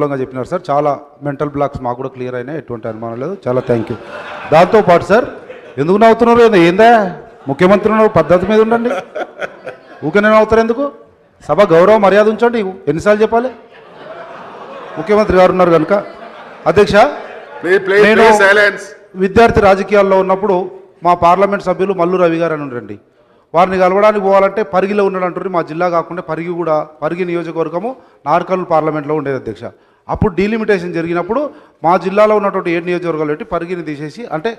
మూలంగా చెప్పినారు సార్. చాలా మెంటల్ బ్లాక్స్ మాకు కూడా క్లియర్ అయినాయి. ఎటువంటి అనుమానం లేదు. చాలా థ్యాంక్ యూ. దాంతోపాటు సార్ ఎందుకు నవ్వుతున్నారు? ఏంది? ఏందా? ముఖ్యమంత్రి ఉన్నారు పద్ధతి మీద ఉండండి. ఊరికే నవ్వుతారు ఎందుకు? సభ గౌరవ మర్యాద ఉంచండి. ఎన్నిసార్లు చెప్పాలి? ముఖ్యమంత్రి గారు ఉన్నారు కనుక. అధ్యక్ష నేను. విద్యార్థి రాజకీయాల్లో ఉన్నప్పుడు మా పార్లమెంట్ సభ్యులు మల్లు రవి గారు అని ఉండండి. వారిని కలవడానికి పోవాలంటే పరిగిలో ఉన్నాడు అంటారు మా జిల్లా కాకుండా పరిగి కూడా పరిగి నియోజకవర్గము నార్కల్ పార్లమెంట్లో ఉండేది అధ్యక్ష. అప్పుడు డీలిమిటేషన్ జరిగినప్పుడు మా జిల్లాలో ఉన్నటువంటి ఏడు నియోజకవర్గాలు పెట్టి పరిగిని తీసేసి అంటే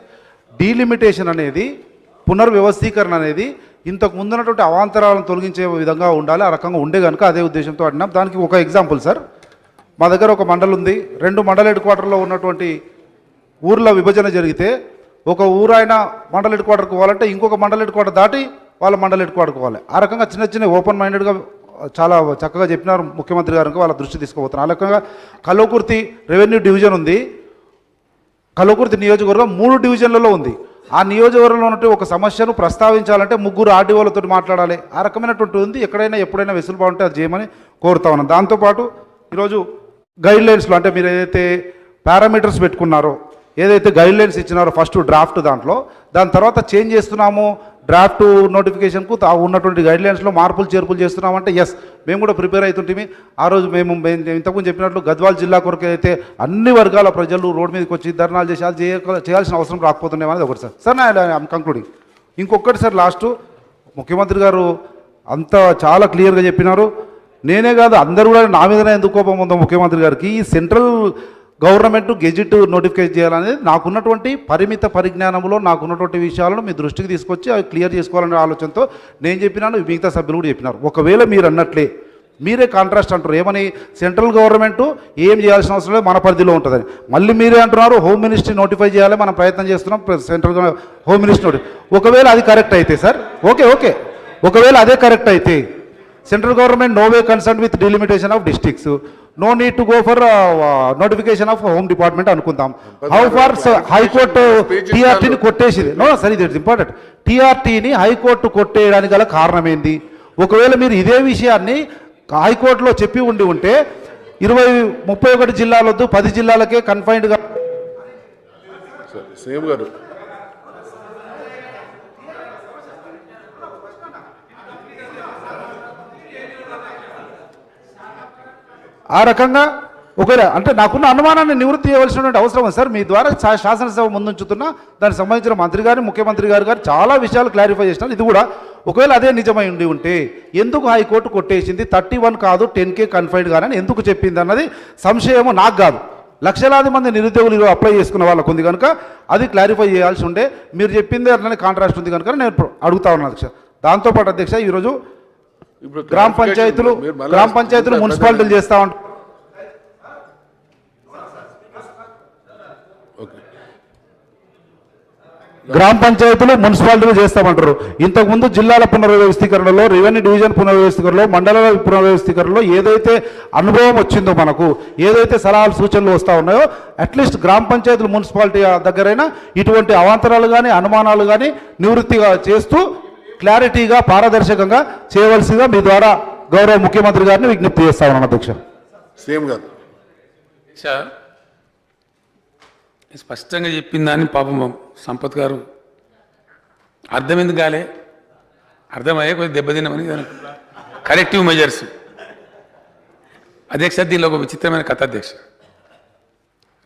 డీలిమిటేషన్ అనేది పునర్వ్యవస్థీకరణ అనేది ఇంతకు ముందున్నటువంటి అవాంతరాలను తొలగించే విధంగా ఉండాలి ఆ రకంగా ఉండే కనుక అదే ఉద్దేశంతో అడినాం దానికి ఒక ఎగ్జాంపుల్ సార్. మా దగ్గర ఒక మండలం ఉంది. రెండు మండల హెడ్ క్వార్టర్లో ఉన్నటువంటి ఊర్ల విభజన జరిగితే ఒక ఊరాయన మండల హెడ్ క్వార్టర్కి పోవాలంటే ఇంకొక మండల హెడ్ క్వార్టర్ దాటి వాళ్ళ మండల హెడ్ క్వార్టర్కి పోవాలి. ఆ రకంగా చిన్న చిన్న ఓపెన్ మైండెడ్గా చాలా చక్కగా చెప్పినారు ముఖ్యమంత్రి గారు వాళ్ళ దృష్టి తీసుకుపోతున్నారు. ఆ రకంగా రెవెన్యూ డివిజన్ ఉంది. కల్వకుర్తి నియోజకవర్గం మూడు డివిజన్లలో ఉంది. ఆ నియోజకవర్గంలో ఉన్నటువంటి ఒక సమస్యను ప్రస్తావించాలంటే ముగ్గురు ఆర్డీఓలతో మాట్లాడాలి. ఆ రకమైనటువంటి ఉంది. ఎక్కడైనా ఎప్పుడైనా వెసులుబాటు ఉంటే అది చేయమని కోరుతా ఉన్నాను. దాంతోపాటు ఈరోజు గైడ్ లైన్స్లో అంటే మీరు ఏదైతే పారామీటర్స్ పెట్టుకున్నారో ఏదైతే గైడ్లైన్స్ ఇచ్చినారో ఫస్ట్ డ్రాఫ్ట్ దాంట్లో దాని తర్వాత చేంజ్ చేస్తున్నాము డ్రాఫ్ట్ నోటిఫికేషన్కు ఉన్నటువంటి గైడ్లైన్స్లో మార్పులు చేర్పులు చేస్తున్నామంటే ఎస్ మేము కూడా ప్రిపేర్ అవుతుంటే ఆ రోజు మేము ఇంతకుముందు చెప్పినట్లు గద్వాల్ జిల్లా కొరకు అయితే అన్ని వర్గాల ప్రజలు రోడ్ మీదకి వచ్చి ధర్నాలు చేసి అది చేయాల్సిన అవసరం రాకపోతున్నాం అనేది ఒకటి సార్. సార్ నా కంక్లూడింగ్ ఇంకొకటి సార్ లాస్ట్ ముఖ్యమంత్రి గారు అంత చాలా క్లియర్గా చెప్పినారు. నేనే కాదు అందరూ కూడా నా మీదనే ఎందుకు కోపం ఉందో ముఖ్యమంత్రి గారికి ఈ సెంట్రల్ గవర్నమెంట్ గెజిట్ నోటిఫికేట్ చేయాలనేది నాకున్నటువంటి పరిమిత పరిజ్ఞానంలో నాకున్నటువంటి విషయాలను మీ దృష్టికి తీసుకొచ్చి అవి క్లియర్ చేసుకోవాలనే ఆలోచనతో నేను చెప్పినాను మిగతా సభ్యులు కూడా చెప్పినారు. ఒకవేళ మీరు అన్నట్లే మీరే కాంట్రాస్ట్ అంటారు. ఏమని సెంట్రల్ గవర్నమెంట్ ఏం చేయాల్సిన అవసరం లేదు మన పరిధిలో ఉంటుందని. మళ్ళీ మీరే అంటున్నారు హోమ్ మినిస్ట్రీ నోటిఫై చేయాలి మనం ప్రయత్నం చేస్తున్నాం సెంట్రల్ హోమ్ మినిస్ట్రీ నోటి ఒకవేళ అది కరెక్ట్ అయితే సార్ ఓకే ఓకే. ఒకవేళ అదే కరెక్ట్ అయితే central government no way concern with delimitation of districts. No need to go for notification of home department అనుకుందాం. హౌ ఫార్ హైకోర్టు టీఆర్టీని కొట్టేసింది? నో సరే ఇది ఇంపార్టెంట్ టీఆర్టీని హైకోర్టు కొట్టేయడానికి గల కారణం ఏంది ఒకవేళ మీరు ఇదే విషయాన్ని హైకోర్టులో చెప్పి ఉండి ఉంటే ఇరవై ముప్పై ఒకటి జిల్లాలొద్దు పది జిల్లాలకే కన్ఫైన్డ్గా సేమ్ గారు. ఆ రకంగా ఒకవేళ అంటే నాకున్న అనుమానాన్ని నివృత్తి చేయవలసినటువంటి అవసరం ఉంది. సార్ మీ ద్వారా శా- శాసనసభ ముందుంచుతున్న దానికి సంబంధించిన మంత్రి గారు ముఖ్యమంత్రి గారు గారు చాలా విషయాలు క్లారిఫై చేసినారు. ఇది కూడా ఒకవేళ అదే నిజమై ఉండి ఉంటే ఎందుకు హైకోర్టు కొట్టేసింది? థర్టీ వన్ కాదు టెన్ కే కన్ఫైడ్ కానీ ఎందుకు చెప్పింది అన్నది సంశయము నాకు కాదు. లక్షలాది మంది నిరుద్యోగులు అప్లై చేసుకున్న వాళ్ళకు ఉంది కనుక అది క్లారిఫై చేయాల్సి ఉండే. మీరు చెప్పింది అట్లనే కాంట్రాస్ట్ ఉంది కనుక నేను అడుగుతా ఉన్నాను అధ్యక్ష. దాంతోపాటు అధ్యక్ష ఈరోజు గ్రామ పంచాయతీలు గ్రామ పంచాయతీలు మున్సిపాలిటీలు చేస్తా ఉంటారు. గ్రామ పంచాయతీలు మున్సిపాలిటీలు చేస్తామంటారు. ఇంతకుముందు జిల్లాల పునర్వ్యవస్థీకరణలో రెవెన్యూ డివిజన్ పునర్వ్యవస్థీకరణలో మండలాల పునర్వ్యవస్థీకరణలో ఏదైతే అనుభవం వచ్చిందో మనకు ఏదైతే సలహాలు సూచనలు వస్తూ ఉన్నాయో అట్లీస్ట్ గ్రామ పంచాయతీలు మున్సిపాలిటీ దగ్గరైనా ఇటువంటి అవాంతరాలు కానీ అనుమానాలు కానీ నివృత్తిగా చేస్తూ క్లారిటీగా పారదర్శకంగా చేయవలసిందిగా మీ ద్వారా గౌరవ ముఖ్యమంత్రి గారిని విజ్ఞప్తి చేస్తా ఉన్నాను అధ్యక్ష. సీఎం గారు. సార్ స్పష్టంగా చెప్పిందని పాపం సంపత్ గారు అర్థం ఎందుకు కాలే? అర్థమయ్యే కొద్దిగా దెబ్బతిన్నామని కరెక్టివ్ మెజర్స్ అధ్యక్ష దీనిలో ఒక విచిత్రమైన కథ అధ్యక్ష.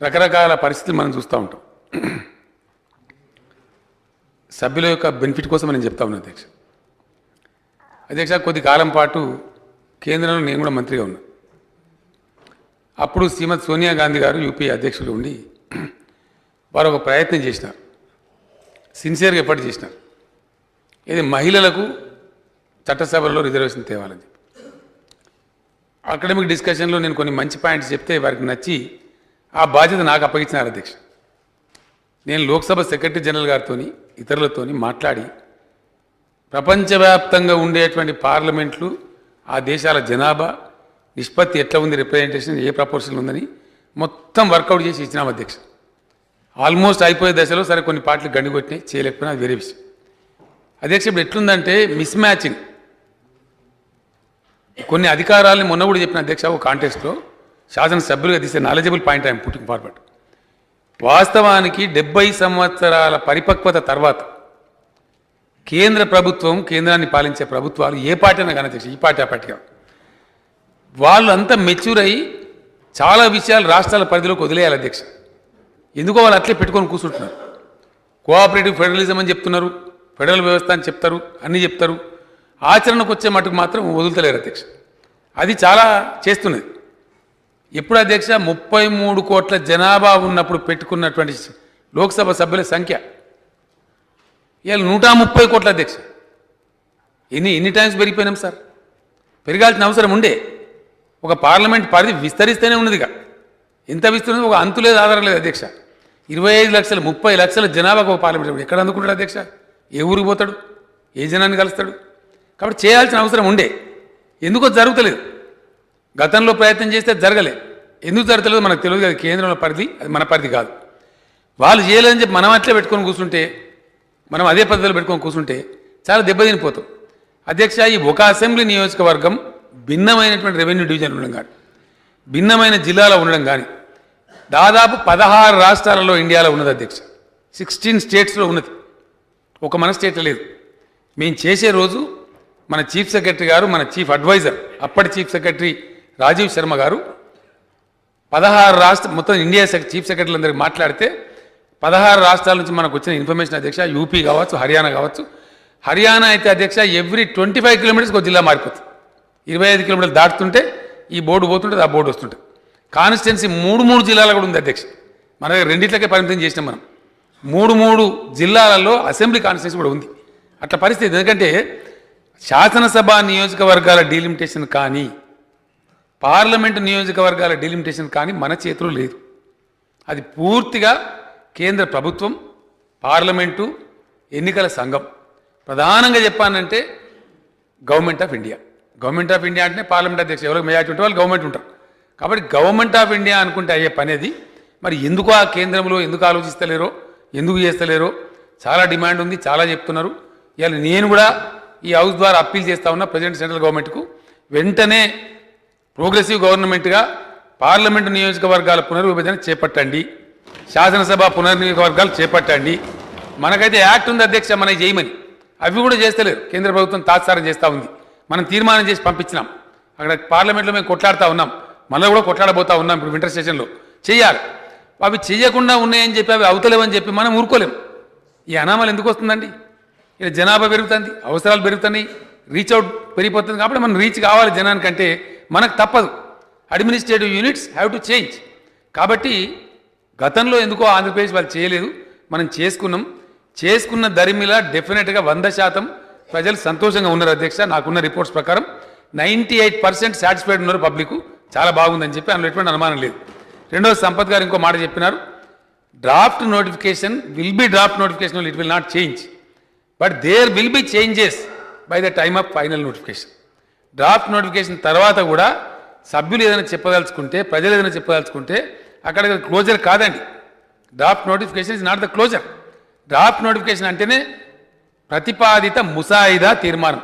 రకరకాల పరిస్థితులు మనం చూస్తూ ఉంటాం. సభ్యుల యొక్క బెనిఫిట్ కోసం నేను చెప్తా ఉన్నాను అధ్యక్ష. అధ్యక్ష కొద్ది కాలం పాటు కేంద్రంలో నేను కూడా మంత్రిగా ఉన్నా. అప్పుడు శ్రీమతి సోనియా గాంధీ గారు యూపీ అధ్యక్షులు ఉండి వారు ఒక ప్రయత్నం చేసినారు. సిన్సియర్గా ఎప్పటి చేసినారు. ఇది మహిళలకు చట్టసభల్లో రిజర్వేషన్ తేవాలని చెప్పి. అకాడమిక్ డిస్కషన్లో నేను కొన్ని మంచి పాయింట్స్ చెప్తే వారికి నచ్చి ఆ బాధ్యత నాకు అప్పగించినారు అధ్యక్ష. నేను లోక్సభ సెక్రటరీ జనరల్ గారితో ఇతరులతోని మాట్లాడి ప్రపంచవ్యాప్తంగా ఉండేటువంటి పార్లమెంట్లు ఆ దేశాల జనాభా నిష్పత్తి ఎట్లా ఉంది రిప్రజెంటేషన్ ఏ ప్రపోర్షన్ ఉందని మొత్తం వర్కౌట్ చేసి ఇచ్చినాం అధ్యక్ష. ఆల్మోస్ట్ అయిపోయే దశలో సరే కొన్ని పార్టీలు గండికొట్టినాయి చేయలేకపోయినా అది వేరే విషయం. అధ్యక్ష ఇప్పుడు ఎట్లుందంటే మిస్ మ్యాచింగ్ కొన్ని అధికారాలని మొన్న కూడా చెప్పిన అధ్యక్ష ఒక కాంటెస్ట్లో శాసనసభ్యులుగా తీసే నాలెజబుల్ పాయింట్ ఆయన పుట్టింగ్ ఫార్వర్డ్ వాస్తవానికి డెబ్బై సంవత్సరాల పరిపక్వత తర్వాత కేంద్ర ప్రభుత్వం కేంద్రాన్ని పాలించే ప్రభుత్వాలు ఏ పార్టీ అయినా కానీ తెలుసు ఈ పార్టీ ఆ పార్టీ వాళ్ళు అంతా మెచ్యూర్ అయ్యి చాలా విషయాలు రాష్ట్రాల పరిధిలోకి వదిలేయాలి అధ్యక్ష. ఎందుకో వాళ్ళు అట్లే పెట్టుకొని కూర్చుంటున్నారు. కోఆపరేటివ్ ఫెడరలిజం అని చెప్తున్నారు ఫెడరల్ వ్యవస్థ అని చెప్తారు అన్నీ చెప్తారు. ఆచరణకు వచ్చే మటుకు మాత్రం వదులుతలేరు అధ్యక్ష. అది చాలా చేస్తున్నది. ఎప్పుడు అధ్యక్ష? ముప్పై మూడు కోట్ల జనాభా ఉన్నప్పుడు పెట్టుకున్నటువంటి లోక్సభ సభ్యుల సంఖ్య. ఇవాళ నూట ముప్పై కోట్ల అధ్యక్ష. ఎన్ని ఎన్ని టైమ్స్ పెరిగిపోయినాం సార్? పెరగాల్సిన అవసరం ఉండే. ఒక పార్లమెంట్ పరిధి విస్తరిస్తూనే ఉన్నదిగా. ఎంత విస్తరింది ఒక అంతు లేదు ఆధారం లేదు అధ్యక్ష. ఇరవై ఐదు లక్షలు ముప్పై లక్షల జనాభాకు ఒక పార్లమెంట్ ఎక్కడ అందుకుంటాడు అధ్యక్ష? ఏ ఊరికి పోతాడు? ఏ జనాన్ని కలుస్తాడు? కాబట్టి చేయాల్సిన అవసరం ఉండే. ఎందుకో జరుగుతలేదు. గతంలో ప్రయత్నం చేస్తే జరగలే. ఎందుకు జరగలేదు మనకు తెలియదు అది కేంద్రంలో పరిధి అది మన పరిధి కాదు. వాళ్ళు చేయలేదని చెప్పి మనం అట్లే పెట్టుకొని కూర్చుంటే మనం అదే పద్ధతిలో పెట్టుకొని కూర్చుంటే చాలా దెబ్బతినిపోతాం. అధ్యక్ష ఈ ఒక అసెంబ్లీ నియోజకవర్గం భిన్నమైనటువంటి రెవెన్యూ డివిజన్ ఉండడం కానీ భిన్నమైన జిల్లాలో ఉండడం కానీ దాదాపు పదహారు రాష్ట్రాలలో ఇండియాలో ఉన్నది అధ్యక్ష. సిక్స్టీన్ స్టేట్స్లో ఉన్నది. ఒక మన స్టేట్లో లేదు. మేము చేసే రోజు మన చీఫ్ సెక్రటరీ గారు మన చీఫ్ అడ్వైజర్ అప్పటి చీఫ్ సెక్రటరీ రాజీవ్ శర్మ గారు పదహారు రాష్ట్ర మొత్తం ఇండియా సెక్ చీఫ్ సెక్రటరీలందరికీ మాట్లాడితే పదహారు రాష్ట్రాల నుంచి మనకు వచ్చిన ఇన్ఫర్మేషన్ అధ్యక్ష యూపీ కావచ్చు హర్యానా కావచ్చు. హర్యానా అయితే అధ్యక్ష ఎవ్రీ ట్వంటీ ఫైవ్ కిలోమీటర్స్కి ఒక జిల్లా మారిపోతుంది. ఇరవై ఐదు కిలోమీటర్లు దాటుతుంటే ఈ బోర్డు పోతుంటుంది ఆ బోర్డు వస్తుంటుంది కాన్స్టిట్యున్సీ మూడు మూడు జిల్లాలు కూడా ఉంది అధ్యక్ష. మన దగ్గర రెండిట్లకే పరిమితం చేసినాం మనం. మూడు మూడు జిల్లాలలో అసెంబ్లీ కాన్స్టిట్యున్సీ కూడా ఉంది. అట్లా పరిస్థితి ఎందుకంటే శాసనసభ నియోజకవర్గాల డీలిమిటేషన్ కానీ పార్లమెంటు నియోజకవర్గాల డీలిమిటేషన్ కానీ మన చేతిలో లేదు. అది పూర్తిగా కేంద్ర ప్రభుత్వం పార్లమెంటు ఎన్నికల సంఘం. ప్రధానంగా చెప్పానంటే government of India. Government of India అంటే పార్లమెంట్ అధ్యక్షులు ఎవరికి మెజార్టీ ఉంటే వాళ్ళు గవర్నమెంట్ ఉంటారు. కాబట్టి గవర్నమెంట్ ఆఫ్ ఇండియా అనుకుంటే అయ్యే పని మరి ఎందుకు ఆ కేంద్రంలో ఎందుకు ఆలోచిస్తలేరో ఎందుకు చేస్తలేరో చాలా డిమాండ్ ఉంది చాలా చెప్తున్నారు. ఇవాళ నేను కూడా ఈ హౌస్ ద్వారా అప్పీల్ చేస్తా ఉన్నా ప్రజెంట్ సెంట్రల్ గవర్నమెంట్కు. వెంటనే ప్రోగ్రెసివ్ గవర్నమెంట్గా పార్లమెంటు నియోజకవర్గాల పునర్విభజన చేపట్టండి. శాసనసభ పునర్నియోజకవర్గాలు చేపట్టండి. మనకైతే యాక్ట్ ఉంది అధ్యక్ష మనకి చేయమని. అవి కూడా చేస్తలేరు. కేంద్ర ప్రభుత్వం తాత్సారం చేస్తూ ఉంది. మనం తీర్మానం చేసి పంపించినాం. అక్కడ పార్లమెంట్లో మేము కొట్లాడుతూ ఉన్నాం. మళ్ళీ కూడా కొట్లాడబోతా ఉన్నాం ఇప్పుడు వింటర్ సెషన్లో. చేయాలి. అవి చేయకుండా ఉన్నాయని చెప్పి అవి అవుతలేవని చెప్పి మనం ఊరుకోలేము ఈ అనామాలు ఎందుకు వస్తుందండి? ఇలా జనాభా పెరుగుతుంది అవసరాలు పెరుగుతున్నాయి. రీచ్ అవుట్ పెరిగిపోతుంది కాబట్టి మనం రీచ్ కావాలి జనానికంటే మనకు తప్పదు. Administrative units have to change కాబట్టి గతంలో ఎందుకో ఆంధ్రప్రదేశ్ వాళ్ళు చేయలేదు. మనం చేసుకున్నాం. చేసుకున్న దరిమిలా డెఫినెట్గా వంద శాతం ప్రజలు సంతోషంగా ఉన్నారు అధ్యక్ష. నాకున్న రిపోర్ట్స్ ప్రకారం నైంటీ ఎయిట్ పర్సెంట్ సాటిస్ఫైడ్ ఉన్నారు పబ్లిక్ చాలా బాగుందని చెప్పి అందులో ఎటువంటి అనుమానం లేదు. రెండో సంపత్ గారు ఇంకో మాట చెప్పినారు. Draft notification will be draft notification it will not change but there will be changes by the time of final notification draft notification తర్వాత కూడా సభ్యులు ఏదైనా చెప్పదలుచుకుంటే ప్రజలు ఏదైనా చెప్పదలుచుకుంటే అక్కడ క్లోజర్ కాదండి. Draft notification is not the closure draft notification అంటేనే ప్రతిపాదిత ముసాయిదా తీర్మానం.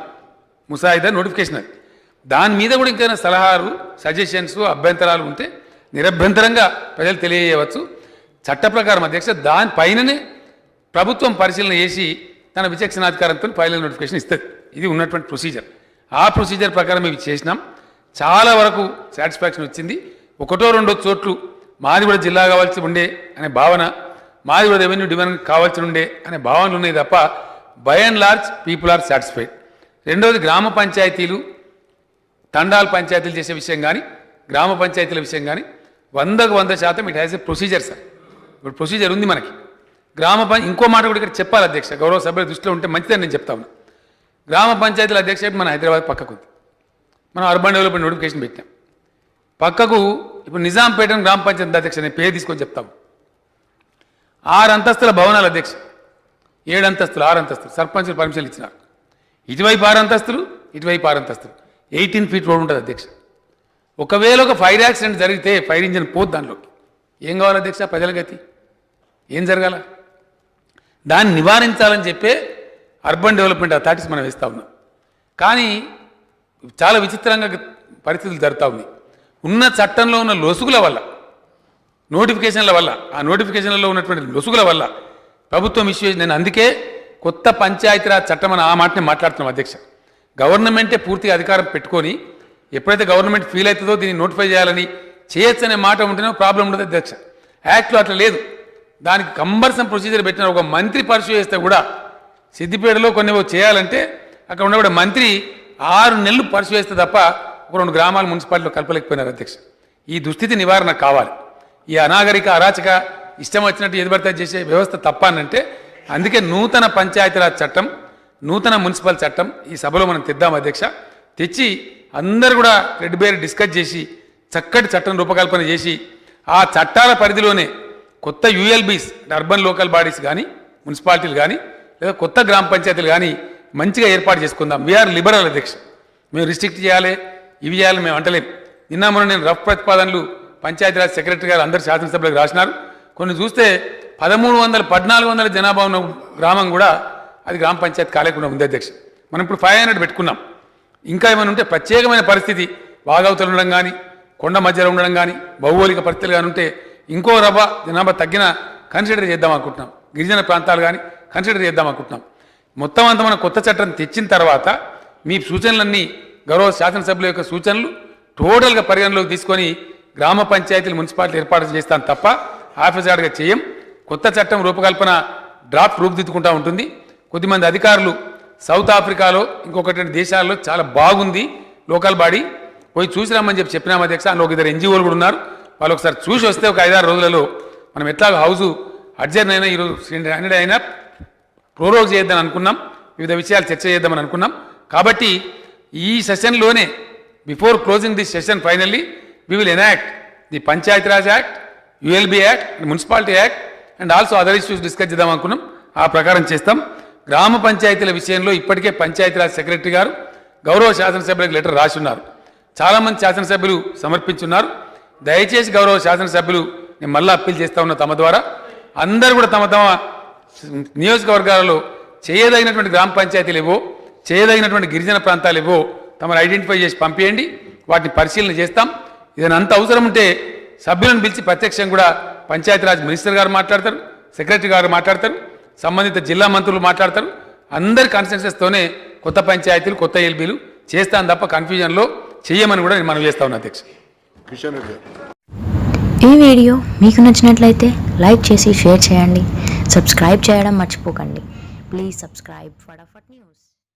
ముసాయిదా నోటిఫికేషన్ అది. దాని మీద కూడా ఇంకేమైనా సలహాలు సజెషన్స్ అభ్యంతరాలు ఉంటే నిరభ్యంతరంగా ప్రజలు తెలియజేయవచ్చు. చట్ట ప్రకారం అధ్యక్ష దానిపైననే ప్రభుత్వం పరిశీలన చేసి తన విచక్షణాధికారంతో ఫైనల్ నోటిఫికేషన్ ఇస్తుంది. ఇది ఉన్నటువంటి ప్రొసీజర్ ఆ ప్రొసీజర్ ప్రకారం ఇవి చేసినాం. చాలా వరకు సాటిస్ఫాక్షన్ వచ్చింది. ఒకటో రెండో చోట్లు మాది కూడా జిల్లా కావాల్సి ఉండే అనే భావన మాది కూడా రెవెన్యూ డిమాండ్ కావాల్సి ఉండే అనే భావనలు ఉన్నాయి తప్ప by and large people are satisfied రెండవది గ్రామ పంచాయతీలు తండాల పంచాయతీలు చేసే విషయం కానీ గ్రామ పంచాయతీల విషయం కానీ వందకు వంద శాతం it has a procedure sir ఇప్పుడు ప్రొసీజర్ ఉంది మనకి. గ్రామ ఇంకో మాట కూడా ఇక్కడ చెప్పాలి అధ్యక్ష. గౌరవ సభ్యుల దృష్టిలో ఉంటే మంచిదని నేను చెప్తా ఉన్నా. గ్రామ పంచాయతీల అధ్యక్ష మన హైదరాబాద్ పక్కకు మనం అర్బన్ డెవలప్మెంట్ నోటిఫికేషన్ పెట్టాం. పక్కకు ఇప్పుడు నిజాంపేట గ్రామ పంచాయతీ అధ్యక్ష నేను పేరు తీసుకొని చెప్తాము ఆరు అంతస్తుల భవనాల అధ్యక్ష ఏడు అంతస్తులు ఆరు అంతస్తులు. సర్పంచులు పర్మిషన్లు ఇచ్చినారు. ఇటువైపు ఆరు అంతస్తులు ఇటువైపు ఆరు అంతస్తులు. ఎయిటీన్ ఫీట్ రోడ్ ఉంటుంది అధ్యక్ష ఒకవేళ ఒక ఫైర్ యాక్సిడెంట్ జరిగితే ఫైర్ ఇంజిన్ పోదు దానిలోకి ఏం కావాలి అధ్యక్ష ప్రజల గతి? ఏం జరగాల? దాన్ని నివారించాలని చెప్పే అర్బన్ డెవలప్మెంట్ అథారిటీస్ మనం వేస్తూ ఉన్నాం. కానీ చాలా విచిత్రంగా పరిస్థితులు జరుగుతూ ఉన్నాయి. ఉన్న చట్టంలో ఉన్న లొసుగుల వల్ల నోటిఫికేషన్ల వల్ల ఆ నోటిఫికేషన్లలో ఉన్నటువంటి లొసుగుల వల్ల ప్రభుత్వం ఇష్యూ నేను అందుకే కొత్త పంచాయతీరాజ్ చట్టం అని ఆ మాటనే మాట్లాడుతున్నాం అధ్యక్ష. గవర్నమెంటే పూర్తిగా అధికారం పెట్టుకొని ఎప్పుడైతే గవర్నమెంట్ ఫీల్ అవుతుందో దీన్ని నోటిఫై చేయాలని చేయొచ్చు అనే మాట ఉంటేనే ప్రాబ్లం ఉండదు అధ్యక్ష. యాక్ట్లో అట్లా లేదు. దానికి కంబర్సన్ ప్రొసీజర్ పెట్టిన ఒక మంత్రి పరిశీలిస్తే చేస్తే కూడా సిద్దిపేటలో కొన్ని చేయాలంటే అక్కడ ఉన్నప్పుడు మంత్రి ఆరు నెలలు పర్సూ తప్ప ఒక రెండు గ్రామాల మున్సిపాలిటీలో కలపలేకపోయినారు అధ్యక్ష. ఈ దుస్థితి నివారణ కావాలి. ఈ అనాగరిక అరాచక ఇష్టం వచ్చినట్టు ఏది చేసే వ్యవస్థ తప్ప అందుకే నూతన పంచాయతీరాజ్ చట్టం నూతన మున్సిపల్ చట్టం ఈ సభలో మనం తెద్దాం అధ్యక్ష. తెచ్చి అందరు కూడా రెడ్ బేర్ డిస్కస్ చేసి చక్కటి చట్టం రూపకల్పన చేసి ఆ చట్టాల పరిధిలోనే కొత్త యూఎల్బీస్ అర్బన్ లోకల్ బాడీస్ కానీ మున్సిపాలిటీలు కానీ లేదా కొత్త గ్రామ పంచాయతీలు కానీ మంచిగా ఏర్పాటు చేసుకుందాం. వీఆర్ లిబరల్ అధ్యక్ష. మేము రిస్ట్రిక్ట్ చేయాలి ఇవి చేయాలి మేము అంటలేం. నిన్న మొన్న నేను రఫ్ ప్రతిపాదనలు పంచాయతీరాజ్ సెక్రటరీ గారు అందరు శాసనసభలకు రాసినారు. కొన్ని చూస్తే పదమూడు వందల పద్నాలుగు వందల జనాభా ఉన్న గ్రామం కూడా అది గ్రామ పంచాయతీ కాలేకుండా ఉంది అధ్యక్ష. మనం ఇప్పుడు ఫైవ్ హండ్రెడ్ పెట్టుకున్నాం. ఇంకా ఏమైనా ఉంటే ప్రత్యేకమైన పరిస్థితి. వాగవతలు ఉండడం కానీ కొండ మధ్యలో ఉండడం కానీ భౌగోళిక పరిస్థితులు కానీ ఉంటే ఇంకో రవ్వ జనాభా తగ్గిన కన్సిడర్ చేద్దాం అనుకుంటున్నాం. గిరిజన ప్రాంతాలు కానీ కన్సిడర్ చేద్దాం అనుకుంటున్నాం. మొత్తం అంత మన కొత్త చట్టం తెచ్చిన తర్వాత మీ సూచనలన్నీ గౌరవ శాసనసభ్యుల యొక్క సూచనలు టోటల్గా పరిగణలోకి తీసుకొని గ్రామ పంచాయతీలు మున్సిపాలిటీ ఏర్పాటు చేస్తాను తప్ప ఆఫీసర్గా చేయం. కొత్త చట్టం రూపకల్పన డ్రాఫ్ట్ రూపుదిద్దుకుంటా ఉంటుంది. కొద్దిమంది అధికారులు సౌత్ ఆఫ్రికాలో ఇంకొకటి దేశాల్లో చాలా బాగుంది లోకల్ బాడీ పోయి చూసి రామని చెప్పి చెప్పినాం అధ్యక్ష. అందులో ఒక ఇద్దరు ఎన్జిఓలు కూడా ఉన్నారు. వాళ్ళు ఒకసారి చూసి వస్తే ఒక ఐదారు రోజులలో మనం ఎట్లా హౌస్ అడ్జర్న్ అయినా ఈరోజు హండ్రెడ్ అయినా ప్రోరోగ్ చేద్దాం అనుకున్నాం వివిధ విషయాలు చర్చ చేద్దామని అనుకున్నాం. కాబట్టి ఈ సెషన్లోనే before closing this session finally we will enact the Panchayati Raj act ULB act municipality act and also other issues discuss చేద్దాం అనుకున్నాం. ఆ ప్రకారం చేస్తాం. గ్రామ పంచాయతీల విషయంలో ఇప్పటికే పంచాయతీరాజ్ సెక్రటరీ గారు గౌరవ శాసనసభ్యులకు లెటర్ రాసి ఉన్నారు చాలామంది శాసనసభ్యులు సమర్పించున్నారు. దయచేసి గౌరవ శాసనసభ్యులు నేను మళ్ళీ అప్పీల్ చేస్తా ఉన్నా తమ ద్వారా. అందరూ కూడా తమ తమ నియోజకవర్గాలలో చేయదగినటువంటి గ్రామ పంచాయతీలు ఏవో చేయదగినటువంటి గిరిజన ప్రాంతాలు ఏవో తమను ఐడెంటిఫై చేసి పంపించండి వాటిని పరిశీలన చేస్తాం. ఏదైనా అంత అవసరం ఉంటే సభ్యులను పిలిచి ప్రత్యక్షంగా కూడా పంచాయతీరాజ్ మినిస్టర్ గారు మాట్లాడతారు సెక్రటరీ గారు మాట్లాడతారు సంబంధిత జిల్లా మంత్రులు మాట్లాడతారు. అందరి కాన్సెన్సెస్తోనే కొత్త పంచాయతీలు కొత్త ఎల్బీలు చేస్తాను తప్ప కన్ఫ్యూజన్లో చేయమని కూడా నేను మనం చేస్తా ఉన్నా అధ్యక్ష. కిషన్ ఈ వీడియో మీకు నచ్చినట్లయితే లైక్ చేసి షేర్ చేయండి. సబ్స్క్రైబ్ చేయడం మర్చిపోకండి. Please subscribe. ఫటాఫట్ న్యూస్.